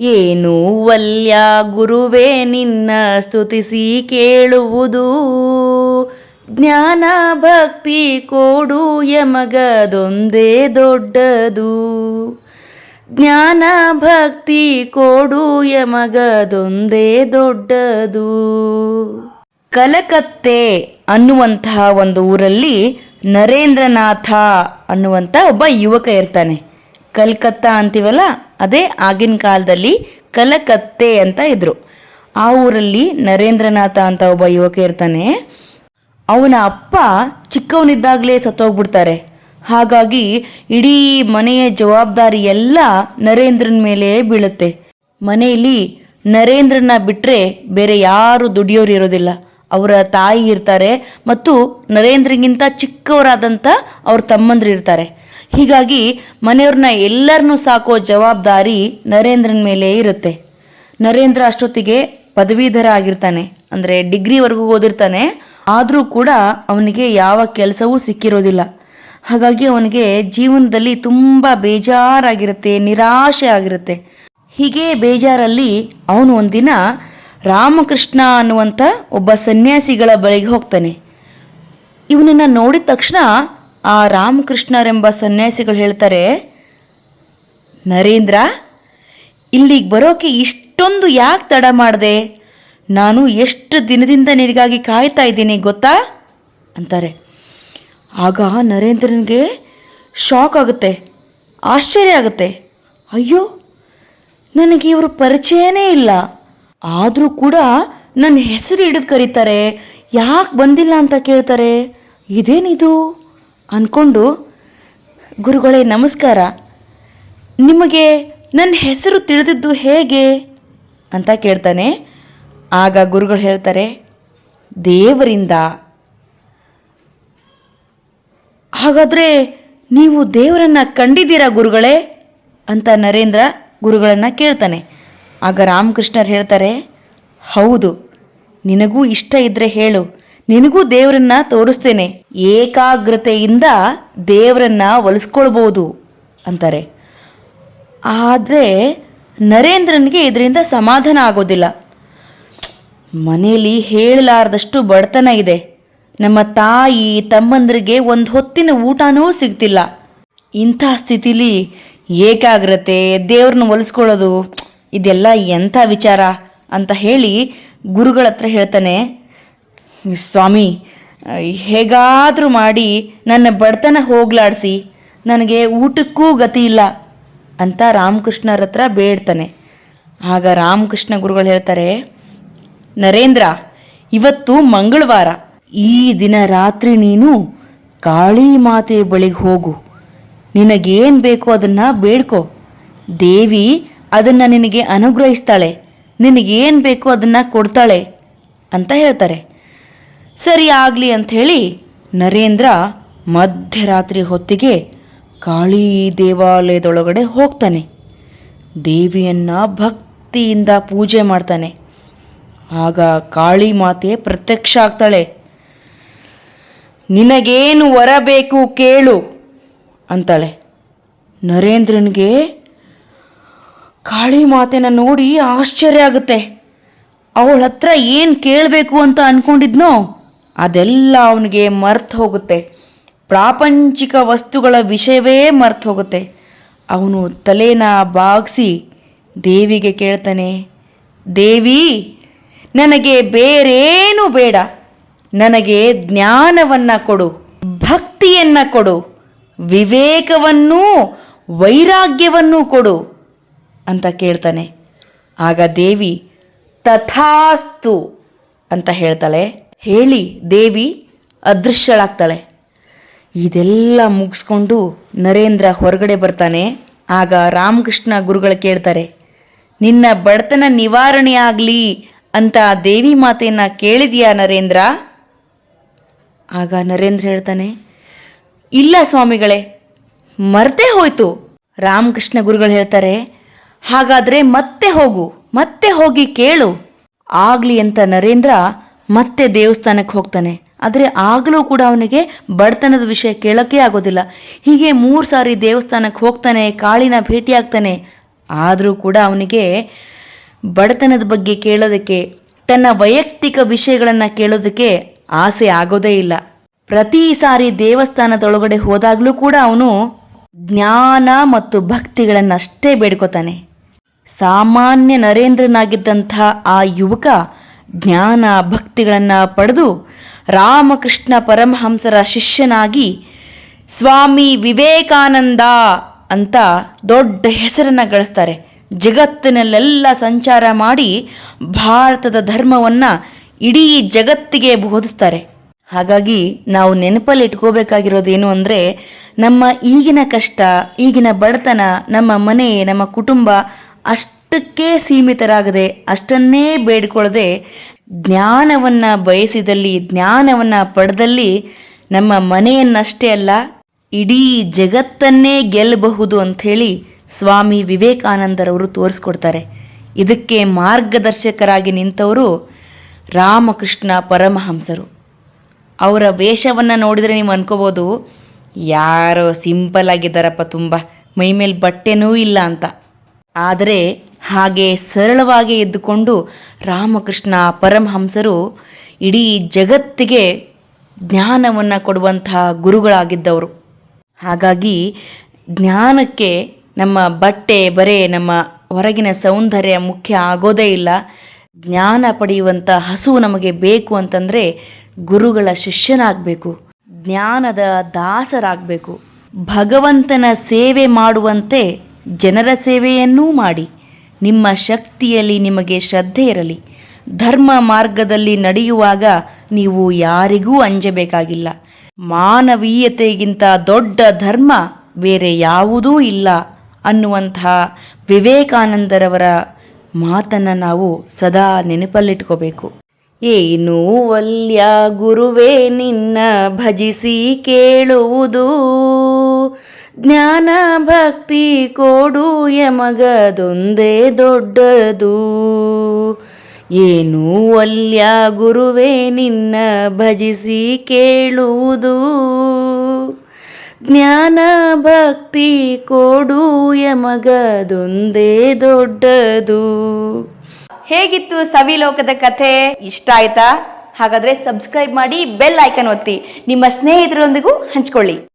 ಏನು ವಲ್ಯ ಗುರುವೇ ನಿನ್ನ ಸ್ತುತಿಸಿ ಕೇಳುವುದು. ಜ್ಞಾನ ಭಕ್ತಿ ಕೊಡು ಯಮಗದೊಂದೇ ದೊಡ್ಡದು. ಜ್ಞಾನ ಭಕ್ತಿ ಕೊಡು ಯಮಗದೊಂದೇ ದೊಡ್ಡದು. ಕಲಕತ್ತೆ ಅನ್ನುವಂತಹ ಒಂದು ಊರಲ್ಲಿ ನರೇಂದ್ರನಾಥ ಅನ್ನುವಂಥ ಒಬ್ಬ ಯುವಕ ಇರ್ತಾನೆ. ಕಲ್ಕತ್ತಾ ಅಂತೀವಲ್ಲ, ಅದೇ ಆಗಿನ ಕಾಲದಲ್ಲಿ ಕಲಕತ್ತೆ ಅಂತ ಇದ್ರು. ಆ ಊರಲ್ಲಿ ನರೇಂದ್ರನಾಥ ಅಂತ ಒಬ್ಬ ಯುವಕ ಇರ್ತಾನೆ. ಅವನ ಅಪ್ಪ ಚಿಕ್ಕವನಿದ್ದಾಗಲೇ ಸತ್ತೋಗ್ಬಿಡ್ತಾರೆ. ಹಾಗಾಗಿ ಇಡೀ ಮನೆಯ ಜವಾಬ್ದಾರಿ ಎಲ್ಲ ನರೇಂದ್ರನ ಮೇಲೆ ಬೀಳುತ್ತೆ. ಮನೆಯಲ್ಲಿ ನರೇಂದ್ರನ ಬಿಟ್ಟರೆ ಬೇರೆ ಯಾರು ದುಡಿಯೋರು ಇರೋದಿಲ್ಲ. ಅವರ ತಾಯಿ ಇರ್ತಾರೆ ಮತ್ತು ನರೇಂದ್ರಗಿಂತ ಚಿಕ್ಕವರಾದಂಥ ಅವ್ರ ತಮ್ಮಂದ್ರು ಇರ್ತಾರೆ. ಹೀಗಾಗಿ ಮನೆಯವ್ರನ್ನ ಎಲ್ಲರನ್ನೂ ಸಾಕೋ ಜವಾಬ್ದಾರಿ ನರೇಂದ್ರನ ಮೇಲೆ ಇರುತ್ತೆ. ನರೇಂದ್ರ ಅಷ್ಟೊತ್ತಿಗೆ ಪದವೀಧರ ಆಗಿರ್ತಾನೆ ಅಂದರೆ ಡಿಗ್ರಿವರೆಗೂ ಓದಿರ್ತಾನೆ. ಆದರೂ ಕೂಡ ಅವನಿಗೆ ಯಾವ ಕೆಲಸವೂ ಸಿಕ್ಕಿರೋದಿಲ್ಲ. ಹಾಗಾಗಿ ಅವನಿಗೆ ಜೀವನದಲ್ಲಿ ತುಂಬ ಬೇಜಾರಾಗಿರುತ್ತೆ, ನಿರಾಶೆ ಆಗಿರುತ್ತೆ. ಹೀಗೆ ಬೇಜಾರಲ್ಲಿ ಅವನು ಒಂದಿನ ರಾಮಕೃಷ್ಣ ಅನ್ನುವಂಥ ಒಬ್ಬ ಸನ್ಯಾಸಿಗಳ ಬಳಿಗೆ ಹೋಗ್ತಾನೆ. ಇವನನ್ನು ನೋಡಿದ ತಕ್ಷಣ ಆ ರಾಮಕೃಷ್ಣರೆಂಬ ಸನ್ಯಾಸಿಗಳು ಹೇಳ್ತಾರೆ, ನರೇಂದ್ರ, ಇಲ್ಲಿಗೆ ಬರೋಕೆ ಇಷ್ಟೊಂದು ಯಾಕೆ ತಡ ಮಾಡಿದೆ? ನಾನು ಎಷ್ಟು ದಿನದಿಂದ ನಿನಗಾಗಿ ಕಾಯ್ತಾ ಇದ್ದೀನಿ ಗೊತ್ತಾ? ಅಂತಾರೆ. ಆಗ ನರೇಂದ್ರನಿಗೆ ಶಾಕ್ ಆಗುತ್ತೆ, ಆಶ್ಚರ್ಯ ಆಗುತ್ತೆ. ಅಯ್ಯೋ, ನನಗೆ ಇವರು ಪರಿಚಯನೇ ಇಲ್ಲ. ಆದರೂ ಕೂಡ ನನ್ನ ಹೆಸರು ಹಿಡಿದು ಕರೀತಾರೆ, ಯಾಕೆ ಬಂದಿಲ್ಲ ಅಂತ ಕೇಳ್ತಾರೆ? ಇದೇನಿದು? ಅಂದ್ಕೊಂಡು ಗುರುಗಳೇ ನಮಸ್ಕಾರ. ನಿಮಗೆ ನನ್ನ ಹೆಸರು ತಿಳಿದಿದ್ದು ಹೇಗೆ? ಅಂತ ಕೇಳ್ತಾನೆ. ಆಗ ಗುರುಗಳು ಹೇಳ್ತಾರೆ, ದೇವರಿಂದ. ಹಾಗಾದರೆ ನೀವು ದೇವರನ್ನ ಕಂಡಿದ್ದೀರಾ ಗುರುಗಳೇ? ಅಂತ ನರೇಂದ್ರ ಗುರುಗಳನ್ನು ಕೇಳ್ತಾನೆ. ಆಗ ರಾಮಕೃಷ್ಣರು ಹೇಳ್ತಾರೆ, ಹೌದು, ನಿನಗೂ ಇಷ್ಟ ಇದ್ದರೆ ಹೇಳು. ನಿನಗೂ ದೇವರನ್ನ ತೋರಿಸ್ತೇನೆ. ಏಕಾಗ್ರತೆಯಿಂದ ದೇವರನ್ನ ಒಲಿಸ್ಕೊಳ್ಬೋದು ಅಂತಾರೆ. ಆದರೆ ನರೇಂದ್ರನಿಗೆ ಇದರಿಂದ ಸಮಾಧಾನ ಆಗೋದಿಲ್ಲ. ಮನೆಯಲ್ಲಿ ಹೇಳಲಾರದಷ್ಟು ಬಡತನ ಇದೆ. ನಮ್ಮ ತಾಯಿ, ತಮ್ಮಂದ್ರಿಗೆ ಒಂದು ಹೊತ್ತಿನ ಊಟನೂ ಸಿಗ್ತಿಲ್ಲ. ಇಂಥ ಸ್ಥಿತಿಲಿ ಏಕಾಗ್ರತೆ, ದೇವ್ರನ್ನ ಒಲಿಸ್ಕೊಳ್ಳೋದು, ಇದೆಲ್ಲ ಎಂಥ ವಿಚಾರ? ಅಂತ ಹೇಳಿ ಗುರುಗಳ ಹತ್ರ ಹೇಳ್ತಾನೆ ಸ್ವಾಮಿ ಹೇಗಾದರೂ ಮಾಡಿ ನನ್ನ ಬಡತನ ಹೋಗ್ಲಾಡಿಸಿ, ನನಗೆ ಊಟಕ್ಕೂ ಗತಿ ಇಲ್ಲ ಅಂತ ರಾಮಕೃಷ್ಣರ ಹತ್ರ ಬೇಡ್ತಾನೆ. ಆಗ ರಾಮಕೃಷ್ಣ ಗುರುಗಳು ಹೇಳ್ತಾರೆ, ನರೇಂದ್ರ, ಇವತ್ತು ಮಂಗಳವಾರ, ಈ ದಿನ ರಾತ್ರಿ ನೀನು ಕಾಳಿ ಮಾತೆ ಬಳಿಗೆ ಹೋಗು. ನಿನಗೇನು ಬೇಕೋ ಅದನ್ನು ಬೇಡ್ಕೋ. ದೇವಿ ಅದನ್ನು ನಿನಗೆ ಅನುಗ್ರಹಿಸ್ತಾಳೆ. ನಿನಗೇನು ಬೇಕೋ ಅದನ್ನು ಕೊಡ್ತಾಳೆ ಅಂತ ಹೇಳ್ತಾರೆ. ಸರಿ ಆಗಲಿ ಅಂಥೇಳಿ ನರೇಂದ್ರ ಮಧ್ಯರಾತ್ರಿ ಹೊತ್ತಿಗೆ ಕಾಳಿ ದೇವಾಲಯದೊಳಗಡೆ ಹೋಗ್ತಾನೆ. ದೇವಿಯನ್ನು ಭಕ್ತಿಯಿಂದ ಪೂಜೆ ಮಾಡ್ತಾನೆ. ಆಗ ಕಾಳಿ ಮಾತೆ ಪ್ರತ್ಯಕ್ಷ ಆಗ್ತಾಳೆ. ನಿನಗೇನು ವರ ಬೇಕು ಕೇಳು ಅಂತಾಳೆ. ನರೇಂದ್ರನಿಗೆ ಕಾಳಿ ಮಾತೆನ ನೋಡಿ ಆಶ್ಚರ್ಯ ಆಗುತ್ತೆ. ಅವಳ ಹತ್ರ ಏನು ಕೇಳಬೇಕು ಅಂತ ಅನ್ಕೊಂಡಿದ್ನೋ ಅದೆಲ್ಲ ಅವನಿಗೆ ಮರ್ತು ಹೋಗುತ್ತೆ. ಪ್ರಾಪಂಚಿಕ ವಸ್ತುಗಳ ವಿಷಯವೇ ಮರ್ತು ಹೋಗುತ್ತೆ. ಅವನು ತಲೆನ ಬಾಗಿಸಿ ದೇವಿಗೆ ಕೇಳ್ತಾನೆ, ದೇವಿ, ನನಗೆ ಬೇರೇನೂ ಬೇಡ. ನನಗೆ ಜ್ಞಾನವನ್ನು ಕೊಡು, ಭಕ್ತಿಯನ್ನು ಕೊಡು, ವಿವೇಕವನ್ನೂ ವೈರಾಗ್ಯವನ್ನೂ ಕೊಡು ಅಂತ ಕೇಳ್ತಾನೆ. ಆಗ ದೇವಿ, ತಥಾಸ್ತು ಅಂತ ಹೇಳ್ತಾಳೆ. ಹೇಳಿ ದೇವಿ ಅದೃಶ್ಯಳಾಗ್ತಾಳೆ. ಇದೆಲ್ಲ ಮುಗಿಸ್ಕೊಂಡು ನರೇಂದ್ರ ಹೊರಗಡೆ ಬರ್ತಾನೆ. ಆಗ ರಾಮಕೃಷ್ಣ ಗುರುಗಳು ಕೇಳ್ತಾರೆ, ನಿನ್ನ ಬಡತನ ನಿವಾರಣೆ ಆಗಲಿ ಅಂತ ದೇವಿ ಮಾತೆಯನ್ನು ಕೇಳಿದೆಯಾ ನರೇಂದ್ರ? ಆಗ ನರೇಂದ್ರ ಹೇಳ್ತಾನೆ, ಇಲ್ಲ ಸ್ವಾಮಿಗಳೇ, ಮರ್ತೇ ಹೋಯ್ತು. ರಾಮಕೃಷ್ಣ ಗುರುಗಳು ಹೇಳ್ತಾರೆ, ಹಾಗಾದರೆ ಮತ್ತೆ ಹೋಗು, ಮತ್ತೆ ಹೋಗಿ ಕೇಳು. ಆಗಲಿ ಅಂತ ನರೇಂದ್ರ ಮತ್ತೆ ದೇವಸ್ಥಾನಕ್ಕೆ ಹೋಗ್ತಾನೆ. ಆದರೆ ಆಗಲೂ ಕೂಡ ಅವನಿಗೆ ಬಡತನದ ವಿಷಯ ಕೇಳೋಕ್ಕೆ ಆಗೋದಿಲ್ಲ. ಹೀಗೆ ಮೂರು ಸಾರಿ ದೇವಸ್ಥಾನಕ್ಕೆ ಹೋಗ್ತಾನೆ, ಕಾಳಿನ ಭೇಟಿಯಾಗ್ತಾನೆ ಆದರೂ ಕೂಡ ಅವನಿಗೆ ಬಡತನದ ಬಗ್ಗೆ ಕೇಳೋದಕ್ಕೆ, ತನ್ನ ವೈಯಕ್ತಿಕ ವಿಷಯಗಳನ್ನು ಕೇಳೋದಕ್ಕೆ ಆಸೆ ಆಗೋದೇ ಇಲ್ಲ. ಪ್ರತಿ ಸಾರಿ ದೇವಸ್ಥಾನದೊಳಗಡೆ ಹೋದಾಗಲೂ ಕೂಡ ಅವನು ಜ್ಞಾನ ಮತ್ತು ಭಕ್ತಿಗಳನ್ನಷ್ಟೇ ಬೇಡ್ಕೋತಾನೆ. ಸಾಮಾನ್ಯ ನರೇಂದ್ರನಾಗಿದ್ದಂಥ ಆ ಯುವಕ ಜ್ಞಾನ ಭಕ್ತಿಗಳನ್ನು ಪಡೆದು ರಾಮಕೃಷ್ಣ ಪರಮಹಂಸರ ಶಿಷ್ಯನಾಗಿ ಸ್ವಾಮಿ ವಿವೇಕಾನಂದ ಅಂತ ದೊಡ್ಡ ಹೆಸರನ್ನು ಗಳಿಸ್ತಾರೆ. ಜಗತ್ತಿನಲ್ಲೆಲ್ಲ ಸಂಚಾರ ಮಾಡಿ ಭಾರತದ ಧರ್ಮವನ್ನು ಇಡೀ ಜಗತ್ತಿಗೆ ಬೋಧಿಸ್ತಾರೆ. ಹಾಗಾಗಿ ನಾವು ನೆನಪಲ್ಲಿ ಇಟ್ಕೋಬೇಕಾಗಿರೋದೇನು ಅಂದರೆ ನಮ್ಮ ಈಗಿನ ಕಷ್ಟ, ಈಗಿನ ಬಡತನ, ನಮ್ಮ ಮನೆ, ನಮ್ಮ ಕುಟುಂಬ ಅಷ್ಟಕ್ಕೆ ಸೀಮಿತರಾಗದೆ, ಅಷ್ಟನ್ನೇ ಬೇಡಿಕೊಳ್ಳದೆ ಜ್ಞಾನವನ್ನು ಬಯಸಿದಲ್ಲಿ, ಜ್ಞಾನವನ್ನು ಪಡೆದಲ್ಲಿ ನಮ್ಮ ಮನೆಯನ್ನಷ್ಟೇ ಅಲ್ಲ, ಇಡೀ ಜಗತ್ತನ್ನೇ ಗೆಲ್ಲಬಹುದು ಅಂಥೇಳಿ ಸ್ವಾಮಿ ವಿವೇಕಾನಂದರವರು ತೋರಿಸ್ಕೊಡ್ತಾರೆ. ಇದಕ್ಕೆ ಮಾರ್ಗದರ್ಶಕರಾಗಿ ನಿಂತವರು ರಾಮಕೃಷ್ಣ ಪರಮಹಂಸರು. ಅವರ ವೇಷವನ್ನು ನೋಡಿದರೆ ನೀವು ಅನ್ಕೋಬೋದು, ಯಾರೋ ಸಿಂಪಲ್ ಆಗಿದ್ದಾರಪ್ಪ ತುಂಬ, ಮೈಮೇಲೆ ಬಟ್ಟೆನೂ ಇಲ್ಲ ಅಂತ. ಆದರೆ ಹಾಗೆ ಸರಳವಾಗಿ ಎದ್ದುಕೊಂಡು ರಾಮಕೃಷ್ಣ ಪರಮಹಂಸರು ಇಡೀ ಜಗತ್ತಿಗೆ ಜ್ಞಾನವನ್ನು ಕೊಡುವಂತಹ ಗುರುಗಳಾಗಿದ್ದವರು. ಹಾಗಾಗಿ ಜ್ಞಾನಕ್ಕೆ ನಮ್ಮ ಬಟ್ಟೆ, ಬರೆ, ನಮ್ಮ ಹೊರಗಿನ ಸೌಂದರ್ಯ ಮುಖ್ಯ ಆಗೋದೇ ಇಲ್ಲ. ಜ್ಞಾನ ಪಡೆಯುವಂಥ ಹಸು ನಮಗೆ ಬೇಕು ಅಂತಂದರೆ ಗುರುಗಳ ಶಿಷ್ಯನಾಗಬೇಕು, ಜ್ಞಾನದ ದಾಸರಾಗಬೇಕು. ಭಗವಂತನ ಸೇವೆ ಮಾಡುವಂತೆ ಜನರ ಸೇವೆಯನ್ನೂ ಮಾಡಿ. ನಿಮ್ಮ ಶಕ್ತಿಯಲ್ಲಿ ನಿಮಗೆ ಶ್ರದ್ಧೆ ಇರಲಿ. ಧರ್ಮ ಮಾರ್ಗದಲ್ಲಿ ನಡೆಯುವಾಗ ನೀವು ಯಾರಿಗೂ ಅಂಜಬೇಕಾಗಿಲ್ಲ. ಮಾನವೀಯತೆಗಿಂತ ದೊಡ್ಡ ಧರ್ಮ ಬೇರೆ ಯಾವುದೂ ಇಲ್ಲ ಅನ್ನುವಂತಹ ವಿವೇಕಾನಂದರವರ ಮಾತನ್ನು ನಾವು ಸದಾ ನೆನಪಲ್ಲಿಟ್ಕೋಬೇಕು. ಏನು ವಲ್ಯ ಗುರುವೇ ನಿನ್ನ ಭಜಿಸಿ ಕೇಳುವುದು. ಜ್ಞಾನ ಭಕ್ತಿ ಕೊಡು ಯಮಗದೊಂದೇ ದೊಡ್ಡದು. ಏನು ಒಲ್ಯ ಗುರುವೇ ನಿನ್ನ ಭಜಿಸಿ ಕೇಳುವುದು. ಜ್ಞಾನ ಭಕ್ತಿ ಕೊಡು ಯಮಗದೊಂದೇ ದೊಡ್ಡದು. ಹೇಗಿತ್ತು ಸವಿಲೋಕದ ಕಥೆ? ಇಷ್ಟ ಆಯ್ತಾ? ಹಾಗಾದ್ರೆ ಸಬ್ಸ್ಕ್ರೈಬ್ ಮಾಡಿ ಬೆಲ್ ಐಕನ್ ಒತ್ತಿ. ನಿಮ್ಮ ಸ್ನೇಹಿತರೊಂದಿಗೂ ಹಂಚ್ಕೊಳ್ಳಿ.